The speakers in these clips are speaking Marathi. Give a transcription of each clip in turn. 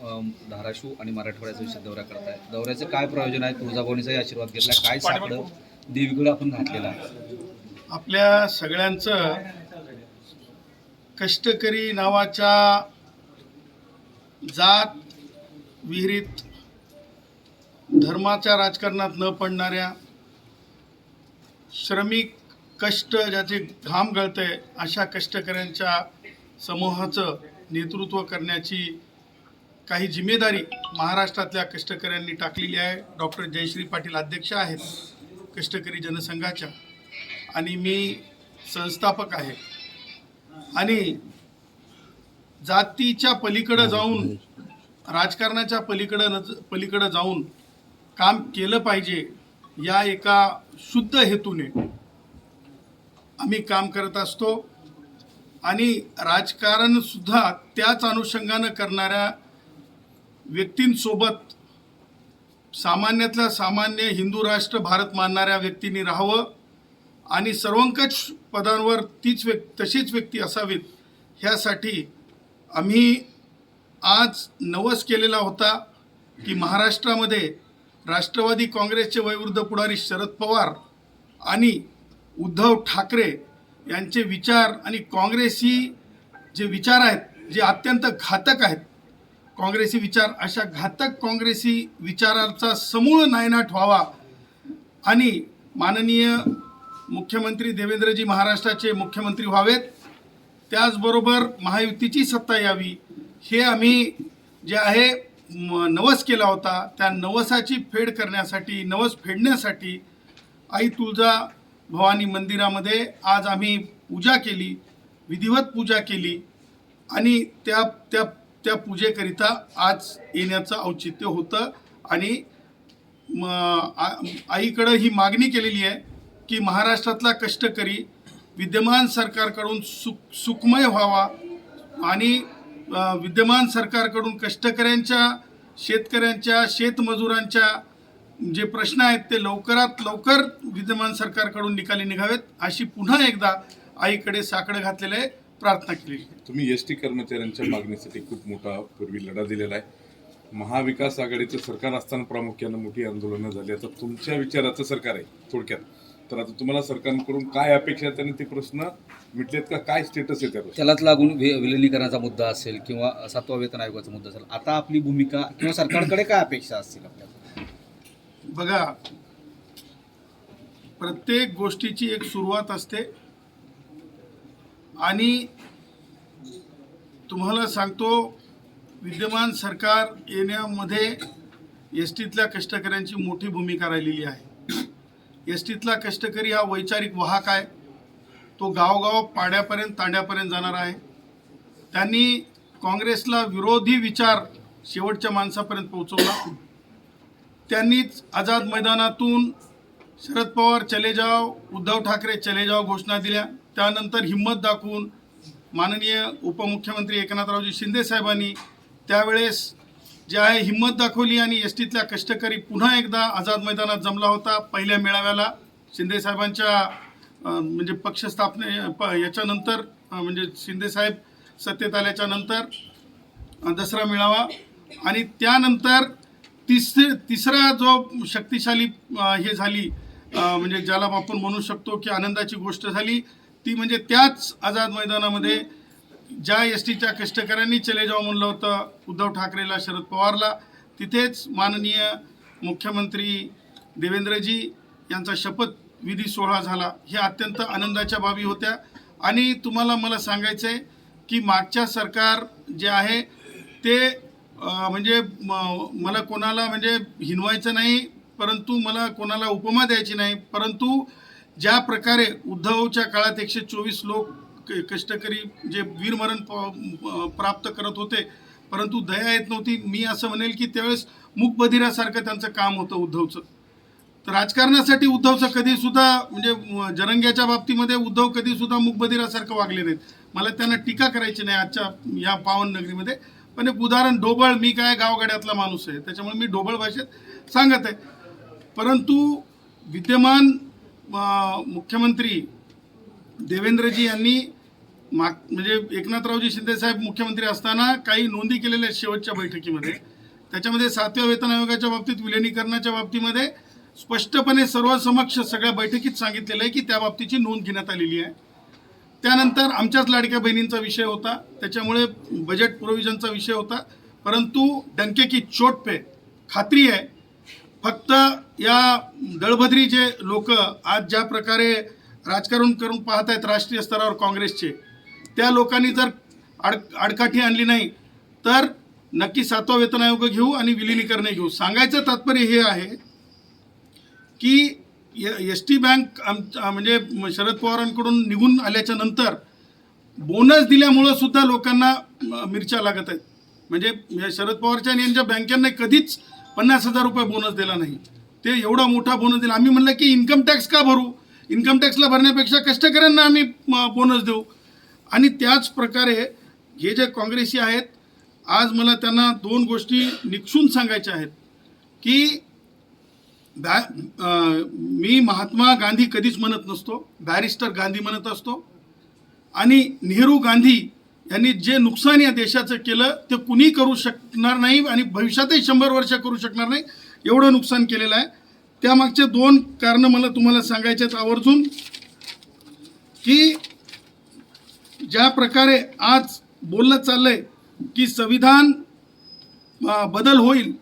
धाराशिव आणि मराठवाड्याचा विषय दौरा करताय. दौऱ्याचं काय प्रयोजन आहे तुळजाभवानीचाही आशीर्वाद घेतला. काय साकडं देवीकडे आपण घातलेलं आहे. आपल्या सगळ्यांचं कष्टकरी नावाच्या जात विहिरीत धर्माच्या राजकारणात न पडणाऱ्या श्रमिक कष्ट ज्याचे घाम गळते अशा कष्टकऱ्यांच्या समूहाचं नेतृत्व करण्याची काही जिम्मेदारी महाराष्ट्रातल्या कष्टकऱ्यांनी टाकलेली आहे. डॉक्टर जयश्री पाटील अध्यक्ष आहेत कष्टकरी जनसंघाच्या. आणि मी संस्थापक आहे. आणि जातीच्या पलीकडं जाऊन राजकारणाच्या पलीकडं न पलीकडं जाऊन काम केलं पाहिजे या एका शुद्ध हेतूने आम्ही काम करत असतो. आणि राजकारणसुद्धा त्याच अनुषंगानं करणाऱ्या व्यक्तींसोबत सामान्यातल्या सामान्य हिंदू राष्ट्र भारत मानणाऱ्या व्यक्तींनी राहावं आणि सर्वंकष पदांवर तीच व्यक् तशीच व्यक्ती असावीत ह्यासाठी आम्ही आज नवस केलेला होता की महाराष्ट्रामध्ये राष्ट्रवादी काँग्रेसचे वयवृद्ध पुढारी शरद पवार आणि उद्धव ठाकरे यांचे विचार आणि काँग्रेसी जे विचार आहेत जे अत्यंत घातक आहेत काँग्रेसी विचार अशा घातक काँग्रेसी विचारांचा समूळ नायनाट व्हावा. आणि माननीय मुख्यमंत्री देवेंद्रजी महाराष्ट्राचे मुख्यमंत्री व्हावेत. त्याचबरोबर महायुतीची सत्ता यावी. हे आम्ही जे आहे म- नवस केला होता त्या नवसाची फेड करण्यासाठी नवस फेडण्यासाठी आई तुळजा भवानी मंदिरामध्ये आज आम्ही पूजा केली विधिवत पूजा केली. आणि त्या त्या त्या पूजेकरिता आज येण्याचं औचित्य होतं आणि म आ- आईकडं ही मागणी केलेली आहे की महाराष्ट्रातला कष्टकरी विद्यमान सरकारकडून सुख सुखमय व्हावा आणि विद्यमान सरकारकडून कष्टकऱ्यांच्या शेतकऱ्यांच्या शेतमजुरांच्या जे प्रश्न आहेत ते लवकरात लवकर विद्यमान सरकारकडून निकाली निघावेत अशी पुन्हा एकदा आईकडे साकडं घातलेले प्रार्थना आहे तुम्ही एस टी कर्मचाऱ्यांच्या मागणीसाठी खूप मोठा पूर्वी लढा दिलेला आहे. महाविकास आघाडीचं सरकार असताना प्रामुख्यानं मोठी आंदोलनं झाली. आता तुमच्या विचाराचं सरकार आहे थोडक्यात. तर आता तुम्हाला सरकारकडून काय अपेक्षा आहेत आणि ते प्रश्न मिटलेत का? काय स्टेटस आहे त्या? त्यालाच लागून वि- विलिनीकरणाचा मुद्दा असेल किंवा सातवा वेतन आयोगाचा मुद्दा असेल आता आपली भूमिका किंवा सरकारकडे काय अपेक्षा असतील आपल्या बघा प्रत्येक गोष्टीची एक सुरुवात असते. आणि तुम्हाला सांगतो विद्यमान सरकार येण्यामध्ये एस टीतल्या कष्टकऱ्यांची मोठी भूमिका राहिलेली आहे. एस टीतला कष्टकरी हा वैचारिक वाहक आहे. तो गावगाव पाड्यापर्यंत तांड्यापर्यंत जाणार आहे. त्यांनी काँग्रेसला विरोधी विचार शेवटच्या माणसापर्यंत पोहोचवला. त्यांनीच आझाद मैदानातून शरद पवार चले जाओ उद्धव ठाकरे चले जाओ घोषणा दिल्या. त्यानंतर हिंमत दाखवून माननीय उपमुख्यमंत्री एकनाथरावजी शिंदे साहेबांनी त्यावेळेस जे आहे हिंमत दाखवली आणि एस टीतल्या कष्टकरी पुन्हा एकदा आझाद मैदानात जमला होता पहिल्या मेळाव्याला. शिंदे साहेबांच्या म्हणजे पक्ष स्थापने प याच्यानंतर म्हणजे शिंदे साहेब सत्तेत आल्याच्यानंतर दसरा मेळावा आणि त्यानंतर तिस तिसरा जो शक्तिशाली हे झाली म्हणजे ज्याला आपण म्हणू शकतो की आनंदाची गोष्ट झाली. ती म्हणजे त्याच आझाद मैदानामध्ये ज्या एस टीच्या कष्टकऱ्यांनी चले जाऊ म्हणलं होतं उद्धव ठाकरेला शरद पवारला तिथेच माननीय मुख्यमंत्री देवेंद्रजी यांचा शपथ विधी सोहळा झाला. हे अत्यंत आनंदाच्या बाबी होत्या. आणि तुम्हाला मला सांगायचं आहे की मागच्या सरकार जे आहे ते म्हणजे म- मला कोणाला म्हणजे हिनवायचं नाही परंतु मला कोणाला उपमा द्यायची नाही परंतु ज्या प्रकारे उद्धवच्या काळात एकशे चोवीस लोक क- कष्टकरी जे वीरमरण प- प्राप्त करत होते परंतु दया येत नव्हती. मी असं म्हणेल की त्यावेळेस मुखबधिरासारखं त्यांचं काम होतं उद्धवचं. तर राजकारणासाठी उद्धवचं कधी सुद्धा म्हणजे जरंग्याच्या बाबतीमध्ये उद्धव कधी सुद्धा मुकबधिरासारखं वागले नाहीत. मला त्यांना टीका करायची नाही आजच्या या पावन नगरीमध्ये. पण एक उदाहरण ढोबळ. मी काय गावगाड्यातला माणूस आहे त्याच्यामुळे मी ढोबळ भाषेत सांगत आहे. परंतु विद्यमान मुख्यमंत्री देवेंद्रजी यांनी माग म्हणजे एकनाथरावजी शिंदेसाहेब मुख्यमंत्री असताना काही नोंदी केलेल्या आहेत शेवटच्या बैठकीमध्ये. त्याच्यामध्ये सातव्या वेतन आयोगाच्या बाबतीत विलिनीकरणाच्या बाबतीमध्ये स्पष्टपणे सर्वसमक्ष सगळ्या बैठकीत सांगितलेलं आहे की त्या बाबतीची नोंद घेण्यात आलेली आहे. त्यानंतर आमच्याच लाडक्या बहिणींचा विषय होता. त्याच्यामुळे बजेट प्रोव्हिजनचा विषय होता. परंतु डंके की चोट पे खात्री आहे फक्त या दळभद्रीचे लोक आज ज्या प्रकारे राजकारण करून पाहत आहेत राष्ट्रीय स्तरावर काँग्रेसचे त्या लोकांनी जर आड आडकाठी आणली नाही तर नक्की सातवा वेतन आयोग घेऊ आणि विलिनीकरण घेऊ. सांगायचं तात्पर्य हे आहे की एस टी बँक आम म्हणजे शरद पवारांकडून निघून आल्याच्यानंतर बोनस दिल्यामुळं सुद्धा लोकांना मिरच्या लागत आहेत. म्हणजे या शरद पवारच्या आणि यांच्या बँकांना कधीच पन्नास हजार रुपये बोनस दिला नाही. ते एवढा मोठा बोनस दिला. आम्ही म्हणलं की इन्कम टॅक्स का भरू? इन्कम टॅक्सला भरण्यापेक्षा कष्टकऱ्यांना आम्ही म, बोनस देऊ. आणि त्याच प्रकारे हे जे काँग्रेसी आहेत आज मला त्यांना दोन गोष्टी निक्षून सांगायच्या आहेत. की बॅ मी महात्मा गांधी कधीच म्हणत नसतो. बॅरिस्टर गांधी म्हणत असतो. आणि नेहरू गांधी यांनी जे नुकसान या देशाचं केलं ते कुणी करू शकणार नाही आणि भविष्यातही शंभर वर्ष करू शकणार नाही एवढं नुकसान केलेलं आहे. त्यामागचे दोन कारणं मला तुम्हाला सांगायचे आहेत आवर्जून की ज्या प्रकारे आज बोललं चाललंय की संविधान बदल होईल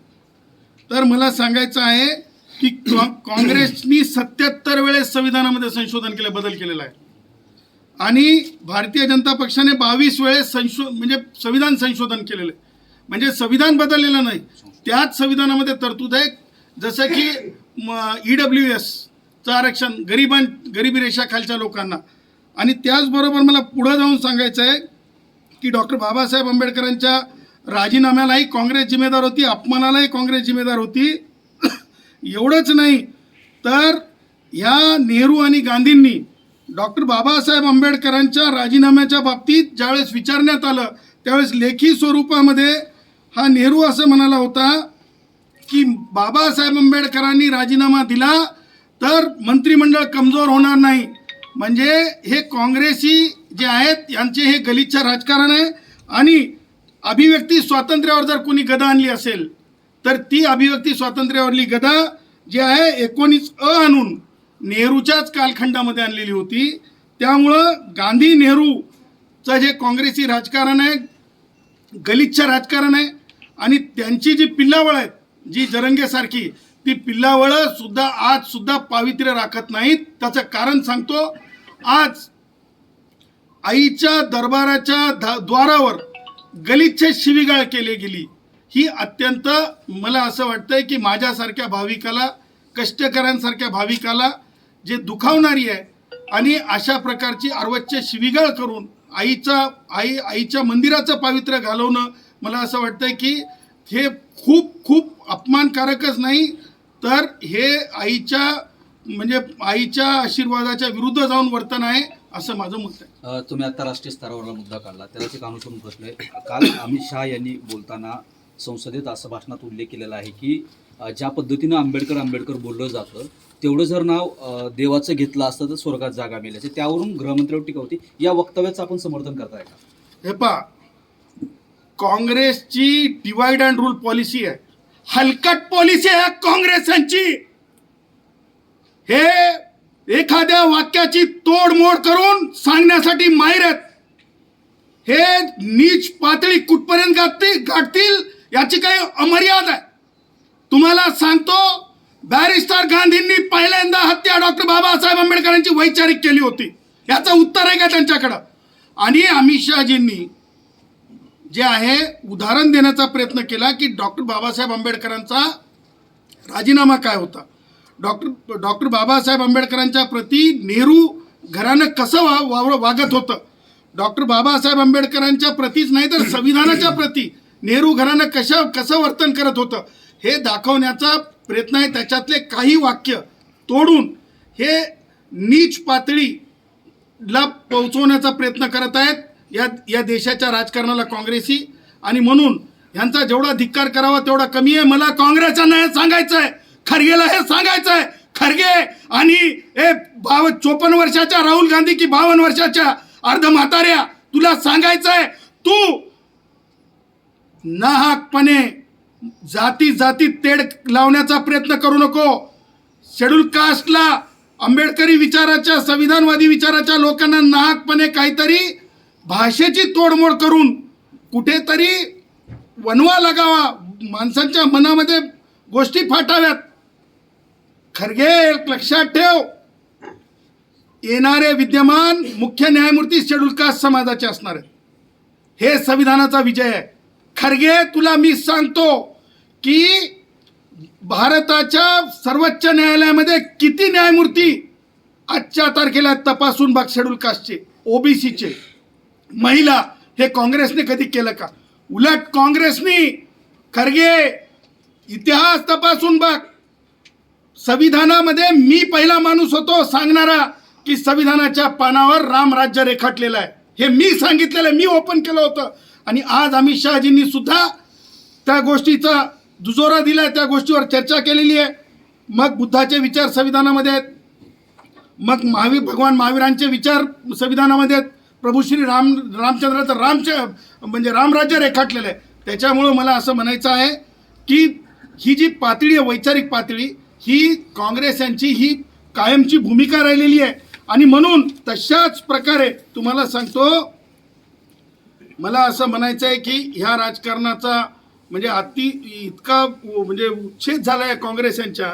तर मला सांगायचं आहे की काँ- काँग्रेसनी सत्याहत्तर वेळेस संविधानामध्ये संशोधन केलं बदल केलेला आहे. आणि भारतीय जनता पक्षाने बावीस वेळेस संशो म्हणजे संविधान संशोधन केलेलं आहे. म्हणजे संविधान बदललेलं नाही. त्याच संविधानामध्ये तरतूद आहे. जसं की ई डब्ल्यू एसचं आरक्षण गरिबां गरिबी रेषाखालच्या लोकांना. आणि त्याचबरोबर मला पुढं जाऊन सांगायचं आहे की डॉक्टर बाबासाहेब आंबेडकरांच्या राजीनाम्यालाही काँग्रेस जिम्मेदार होती अपमानालाही काँग्रेस जिम्मेदार होती. एवढंच नाही तर ह्या नेहरू आणि गांधींनी डॉक्टर बाबासाहेब आंबेडकरांच्या राजीनाम्याच्या बाबतीत ज्यावेळेस विचारण्यात आलं त्यावेळेस लेखी स्वरूपामध्ये हा नेहरू असं म्हणाला होता की बाबासाहेब आंबेडकरांनी राजीनामा दिला तर मंत्रिमंडळ कमजोर होणार नाही. म्हणजे हे काँग्रेसी जे आहेत यांचे हे गलिच्छ राजकारण आहे आणि अभिव्यक्ती स्वातंत्र्यावर जर कोणी गदा आणली असेल तर ती अभिव्यक्ती स्वातंत्र्यावरली गदा जी आहे एकोणीस अ आणून नेहरूच्याच कालखंडामध्ये आणलेली होती. त्यामुळं गांधी नेहरूचं जे काँग्रेसी राजकारण आहे गलिच्छ राजकारण आहे आणि त्यांची जी पिल्लावळ आहेत जी जरंगेसारखी ती पिल्लावळं सुद्धा आज सुद्धा पावित्र्य राखत नाहीत. त्याचं कारण सांगतो आज आईच्या दरबाराच्या धा- द्वारावर गलिच्छ शिवीगाळ केली गेली. ही अत्यंत मला असं वाटतंय की माझ्यासारख्या भाविकाला कष्टकऱ्यांसारख्या भाविकाला जे दुखावणारी आहे आणि अशा प्रकारची अर्वच्च शिवीगाळ करून आईचा आई आईच्या मंदिराचं पावित्र्य घालवणं मला असं वाटतंय की हे खूप खूप अपमानकारकच नाही तर हे आईच्या म्हणजे आईच्या आशीर्वादाच्या विरुद्ध जाऊन वर्तन आहे असं माझं मत आहे. तुम्ही आता राष्ट्रीय स्तरावरला मुद्दा काढला त्यालाच एक अनुसरून प्रश्न आहे काल अमित शहा यांनी बोलताना संसदेत असं भाषणात उल्लेख केलेला आहे की ज्या पद्धतीनं आंबेडकर आंबेडकर बोललं जातं तेवढं जर नाव देवाचं घेतलं असतं तर स्वर्गात जागा मिळायची त्यावरून गृहमंत्र्यावर टीका होती? या वक्तव्याचं आपण समर्थन करताय का? हे पा काँग्रेसची डिवाइड अँड रूल पॉलिसी आहे. हलकट पॉलिसी आहे काँग्रेसांची. हे एखाद्या वाक्याची तोडमोड करून सांगण्यासाठी माहीर आहेत. हे नीच पातळी कुठपर्यंत गाठतील याची काही अमर्याद आहे. तुम्हाला सांगतो बॅरिस्टर गांधींनी पहिल्यांदा हत्या डॉक्टर बाबासाहेब आंबेडकरांची वैचारिक केली होती. याचं उत्तर आहे का त्यांच्याकडं? आणि अमित शहाजींनी जे आहे उदाहरण देण्याचा प्रयत्न केला की डॉक्टर बाबासाहेब आंबेडकरांचा राजीनामा काय होता? डॉक्टर डॉक्टर बाबासाहेब आंबेडकरांच्या प्रती नेहरू घरानं कसं वा वाव वागत होतं? डॉक्टर बाबासाहेब आंबेडकरांच्या प्रतीच नाही तर संविधानाच्या प्रती नेहरू घरानं कशा कसं वर्तन करत होतं? हे दाखवण्याचा प्रयत्न आहे त्याच्यातले काही वाक्य तोडून हे नीच पातळीला पोहोचवण्याचा प्रयत्न करत आहेत. या या देशाच्या राजकारणाला काँग्रेसी आणि म्हणून ह्यांचा जेवढा धिक्कार करावा तेवढा कमी आहे. मला काँग्रेसांना हे सांगायचं आहे. खरगेला हे सांगायचं आहे. खरगे आणि हे बाव चोपन्न वर्षाच्या राहुल गांधी की बावन्न वर्षाच्या अर्ध म्हाताऱ्या तुला सांगायचं आहे. तू नाहकपणे जाती जाती तेढ लावण्याचा प्रयत्न करू नको. शेड्यूल कास्टला आंबेडकरी विचाराच्या संविधानवादी विचाराच्या लोकांना नाहकपणे काहीतरी भाषेची तोडमोड करून कुठेतरी वनवा लागावा. माणसांच्या मनामध्ये गोष्टी फाटाव्यात. खरगे लक्षात ठेव. येणारे विद्यमान मुख्य न्यायमूर्ती शेड्यूल कास्ट समाजाचे असणार आहेत. हे संविधानाचा विजय आहे. खरगे तुला मी सांगतो की भारताच्या सर्वोच्च न्यायालयामध्ये किती न्यायमूर्ती आजच्या तारखेला तपासून बघ शेड्यूल कास्टचे ओबीसीचे महिला हे काँग्रेसने कधी केलं का? उलट काँग्रेसनी खरगे इतिहास तपासून बघ. संविधानामध्ये मी पहिला माणूस होतो सांगणारा की संविधानाच्या पानावर रामराज्य रेखाटलेलं आहे. हे मी सांगितलेलं आहे मी ओपन केलं होतं. आणि आज अमित शहाजींनी सुद्धा त्या गोष्टीचा दुजोरा दिला त्या गोष्टीवर चर्चा केलेली आहे. मग बुद्धाचे विचार संविधानामध्ये आहेत. मग महावीर भगवान महावीरांचे विचार संविधानामध्ये आहेत. प्रभू श्री राम रामचंद्राचं रामच म्हणजे रामराज्य रेखाटलेलं आहे. त्याच्यामुळं मला असं म्हणायचं आहे की ही जी पातळी आहे वैचारिक पातळी ही काँग्रेस यांची ही कायमची भूमिका राहिलेली आहे. आणि म्हणून तशाच प्रकारे तुम्हाला सांगतो मला असं म्हणायचं आहे की ह्या राजकारणाचा म्हणजे अति इतका म्हणजे उच्छेद झाला आहे काँग्रेस यांच्या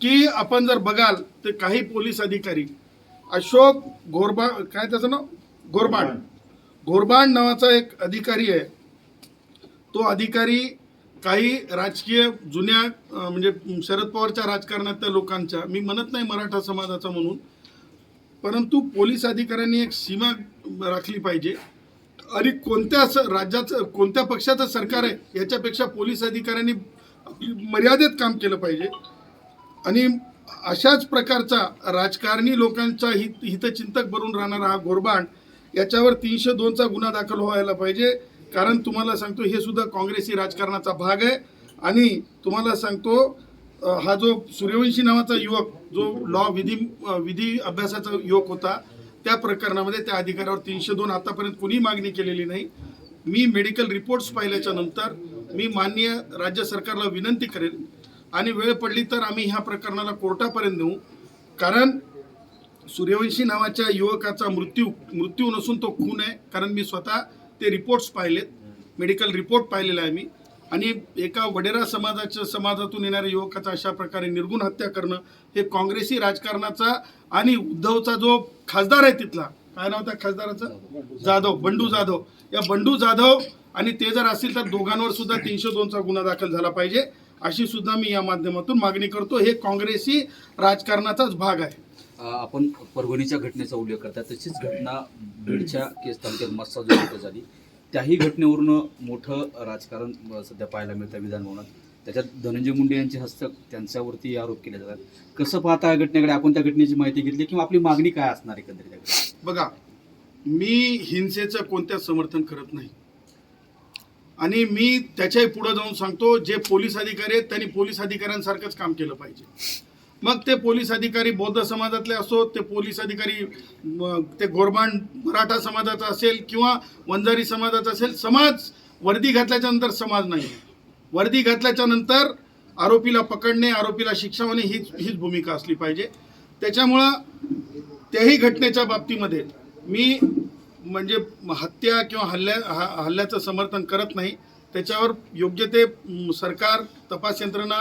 की आपण जर बघाल तर काही पोलीस अधिकारी अशोक गोरबा काय त्याचं नाव? घोरबाण घोरबाण नावाचा एक अधिकारी आहे. तो अधिकारी काही राजकीय जुन्या म्हणजे शरद पवारच्या राजकारणातल्या लोकांच्या मी म्हणत नाही मराठा समाजाचा म्हणून परंतु पोलीस अधिकाऱ्यांनी एक सीमा राखली पाहिजे. आणि कोणत्या राज्याचं कोणत्या पक्षाचं सरकार आहे याच्यापेक्षा पोलीस अधिकाऱ्यांनी मर्यादेत काम केलं पाहिजे. आणि अशाच प्रकारचा राजकारणी लोकांचा हित हितचिंतक बनून राहणारा हा गोरबाण याच्यावर तीनशे दोनचा गुन्हा दाखल व्हायला पाहिजे. कारण तुम्हाला सांगतो हे सुद्धा काँग्रेसी राजकारणाचा भाग आहे. आणि तुम्हाला सांगतो हा जो सूर्यवंशी नावाचा युवक जो लॉ विधी विधी अभ्यासाचा युवक होता त्या प्रकरणामध्ये त्या अधिकाऱ्यावर तीनशे दोन आतापर्यंत कुणी मागणी केलेली नाही. मी मेडिकल रिपोर्ट्स पाहिल्याच्या नंतर मी माननीय राज्य सरकारला विनंती करेन. आणि वेळ पडली तर आम्ही ह्या प्रकरणाला कोर्टापर्यंत नेऊ. कारण सूर्यवंशी नावाच्या युवकाचा मृत्यू मृत्यू नसून तो खून आहे. कारण मी स्वतः ते रिपोर्ट्स पाहिलेत. मेडिकल रिपोर्ट पाहिलेला आहे मी. आणि एका वडेरा समाजाच्या समाजातून येणाऱ्या युवकाचा अशा प्रकारे निर्गुण हत्या करणं हे काँग्रेसी राजकारणाचा आणि उद्धवचा जो खासदार आहे तिथला काय नाव त्या खासदाराचं? जाधव बंडू जाधव. या बंडू जाधव आणि ते जर असतील तर दोघांवर सुद्धा तीनशे दोनचा गुन्हा दाखल झाला पाहिजे अशी सुद्धा मी या माध्यमातून मागणी करतो. हे काँग्रेसी राजकारणाचाच भाग आहे. आपण परभणीच्या घटनेचा उल्लेख करता तशीच घटना बीडच्या केस तालुक्यात मस्सा जो झाली. त्याही घटनेवरून मोठं राजकारण सध्या पाहायला मिळतं विधानभवनात. त्याच्यात धनंजय मुंडे यांचे हस्तक त्यांच्यावरती आरोप केले जातात. कसं पाहता या घटनेकडे आपण त्या घटनेची माहिती घेतली किंवा आपली मागणी काय असणार एकंदरीत बघा मी हिंसेचं कोणत्याच समर्थन करत नाही. आणि मी त्याच्याही पुढे जाऊन सांगतो जे पोलीस अधिकारी आहेत त्यांनी पोलीस अधिकाऱ्यांसारखंच काम केलं पाहिजे. मग ते पोलीस अधिकारी बौद्ध समाजातले असो ते पोलीस अधिकारी ते गोरबांड मराठा समाजाचा असेल किंवा वंजारी समाजाचा असेल समाज वर्दी घातल्याच्या नंतर समाज नाही. वर्दी घातल्याच्या नंतर आरोपीला पकडणे आरोपीला शिक्षा होणे हीच हीच भूमिका असली पाहिजे. त्याच्यामुळं त्याही घटनेच्या बाबतीमध्ये मी म्हणजे हत्या किंवा हल्ल्या हा हल्ल्याचं समर्थन करत नाही. त्याच्यावर योग्य ते सरकार तपास यंत्रणा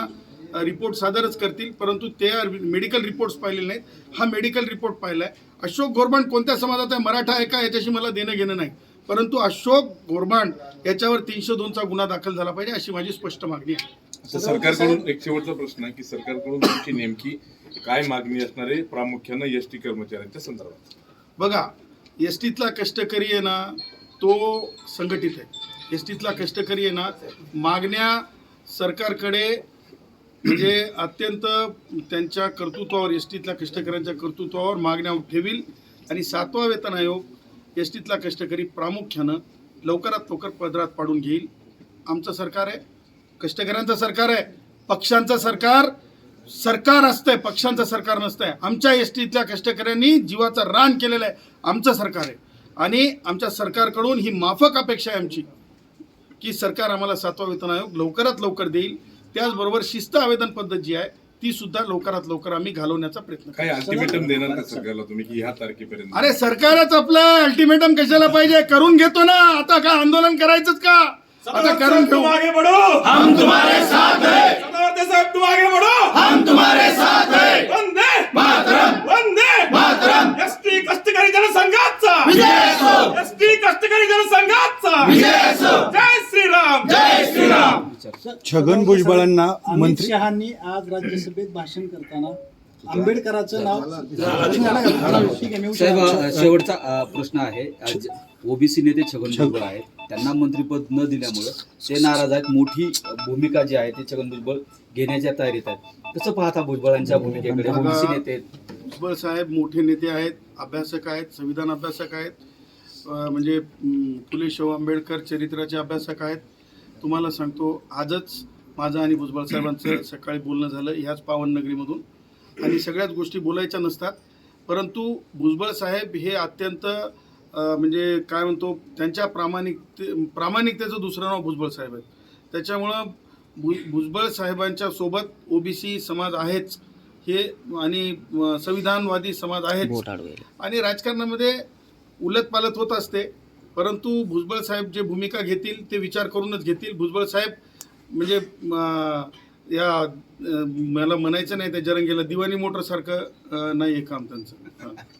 रिपोर्ट सादरच करतील परंतु ते मेडिकल रिपोर्ट्स पाहिलेले नाहीत. हा मेडिकल रिपोर्ट पाहिला आहे अशोक गोरबांड कोणत्या समाजात आहे? मराठा आहे का? याच्याशी मला देणं घेणं नाही. परंतु अशोक गोरबांड याच्यावर तीनशे दोनचा गुन्हा दाखल झाला पाहिजे अशी माझी स्पष्ट मागणी आहे. सरकारकडून एक शेवटचा प्रश्न आहे की सरकारकडून तुमची नेमकी काय मागणी असणार आहे? प्रामुख्यानं एस टी कर्मचाऱ्यांच्या संदर्भात. बघा एस टीतला कष्टकरी आहे ना तो संघटित आहे. एस टीतला कष्टकरी आहे ना मागण्या सरकारकडे म्हणजे अत्यंत त्यांच्या कर्तृत्वावर एस टीतल्या कष्टकऱ्यांच्या कर्तृत्वावर मागण्या ठेवील आणि सातवा वेतन आयोग एस टीतला कष्टकरी प्रामुख्यानं लवकरात लवकर पदरात पाडून घेईल. आमचं सरकार आहे कष्टकऱ्यांचं सरकार आहे पक्षांचं सरकार सरकार असतंय पक्षांचं सरकार नसतंय. आमच्या एस टीतल्या कष्टकऱ्यांनी जीवाचं रान केलेलं आहे आमचं सरकार आहे. आणि आमच्या सरकारकडून ही माफक अपेक्षा आहे आमची की सरकार आम्हाला सातवा वेतन आयोग लवकरात लवकर देईल. त्याचबरोबर शिस्त आवेदन पद्धत जी आहे ती सुद्धा लवकरात लवकर आम्ही घालवण्याचा प्रयत्न काही अल्टिमेटम देणार का सरकारला तुम्ही की ह्या तारखेपर्यंत? अरे सरकारच आपलं अल्टिमेटम कशाला पाहिजे? करून घेतो ना. आता का आंदोलन करायचंच का? आता करून घेऊ आगे बढ़ो हम तुम्हारे साथ हैं. सदावर्ते साहब तुम आगे बढ़ो हम तुम्हारे साथ हैं. वंदे. मातरम. वंदे. मातरम. एसटी कष्टकरी जनसंघाचा विजय असो एसटी कष्टकरी जनसंघाचा. विजय असो जय श्रीराम. जय श्रीराम. छगन भुजबळांना अमित मंत्री शहानी आज राज्यसभेत भाषण करताना आंबेडकरांचं नाव ठीक आहे मी साहेब उशीर- अ, शेवटचा अ, प्रश्न आहे. ओबीसी नेते छगन भुजबळ आहेत. त्यांना मंत्रीपद न दिल्यामुळं ते नाराज आहेत. मोठी भूमिका जी आहे ते छगन भुजबळ घेण्याच्या तयारीत आहेत. कसं पाहता भुजबळांच्या भूमिकेकडे? ओबीसी नेते. भुजबळ साहेब मोठे नेते आहेत. अभ्यासक आहेत संविधान अभ्यासक आहेत म्हणजे फुले शाहू आंबेडकर चरित्राचे अभ्यासक आहेत. तुम्हाला सांगतो आजच माझं आणि भुजबळ साहेबांचं सकाळी बोलणं झालं ह्याच पावननगरीमधून आणि सगळ्याच गोष्टी बोलायच्या नसतात. परंतु भुजबळ साहेब हे अत्यंत म्हणजे काय म्हणतो त्यांच्या प्रामाणिकते प्रामाणिकतेचं दुसरं नाव भुजबळ साहेब आहे त्याच्यामुळं भु भुजबळ साहेबांच्या सोबत ओबीसी समाज आहेच. हे आणि संविधानवादी समाज आहेच आणि राजकारणामध्ये उलटपालट होत असते. परंतु भुजबळ साहेब जे भूमिका घेतील ते विचार करूनच घेतील. भुजबळ साहेब म्हणजे या मला म्हणायचं नाही त्या जरंगीला दिवाणी मोटरसारखं अं, नाही आहे काम त्यांचं.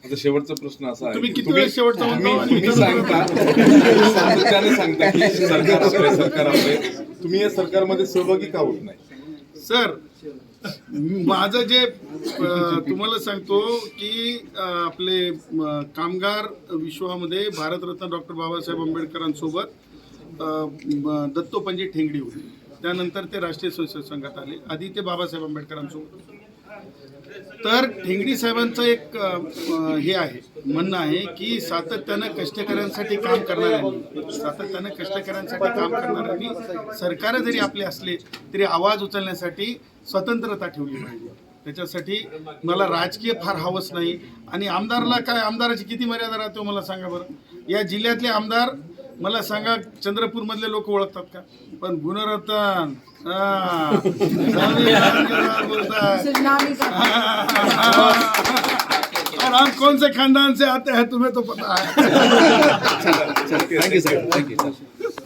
आता शेवटचा प्रश्न असा आहे. तुम्ही किती तुम्ही- वेळेस शेवटचा सांगता. सरकार आपले सरकार आपले. तुम्ही या सरकारमध्ये सहभागी का होत नाही? सर माझं जे तुम्हाला सांगतो की आपले कामगार विश्वामध्ये भारतरत्न डॉक्टर बाबासाहेब आंबेडकरांसोबत दत्तोपंजी ठेंगडी होती त्यानंतर ते राष्ट्रीय स्वयंसेवक संघात आले आधी ते बाबासाहेब आंबेडकरांसोबत होते. तर ठेंगडी साहेबांचं एक हे आहे म्हणणं आहे की सातत्यानं कष्टकऱ्यांसाठी काम करणाऱ्यांनी सातत्यानं कष्टकऱ्यांसाठी काम करणाऱ्यांनी सरकार जरी आपले असले तरी आवाज उचलण्यासाठी स्वतंत्रता ठेवली पाहिजे. त्याच्यासाठी मला राजकीय फार हवंच नाही. आणि आमदारला काय आमदाराची किती मर्यादा राहतो हो मला सांगा बरं. या जिल्ह्यातले आमदार मला सांगा चंद्रपूरमधले लोक ओळखतात का? पण गुणरत्न हा. और हम कौन से खानदान से आते हैं तुम्हें तो पता है. थँक्यू साहेब थँक्यू सर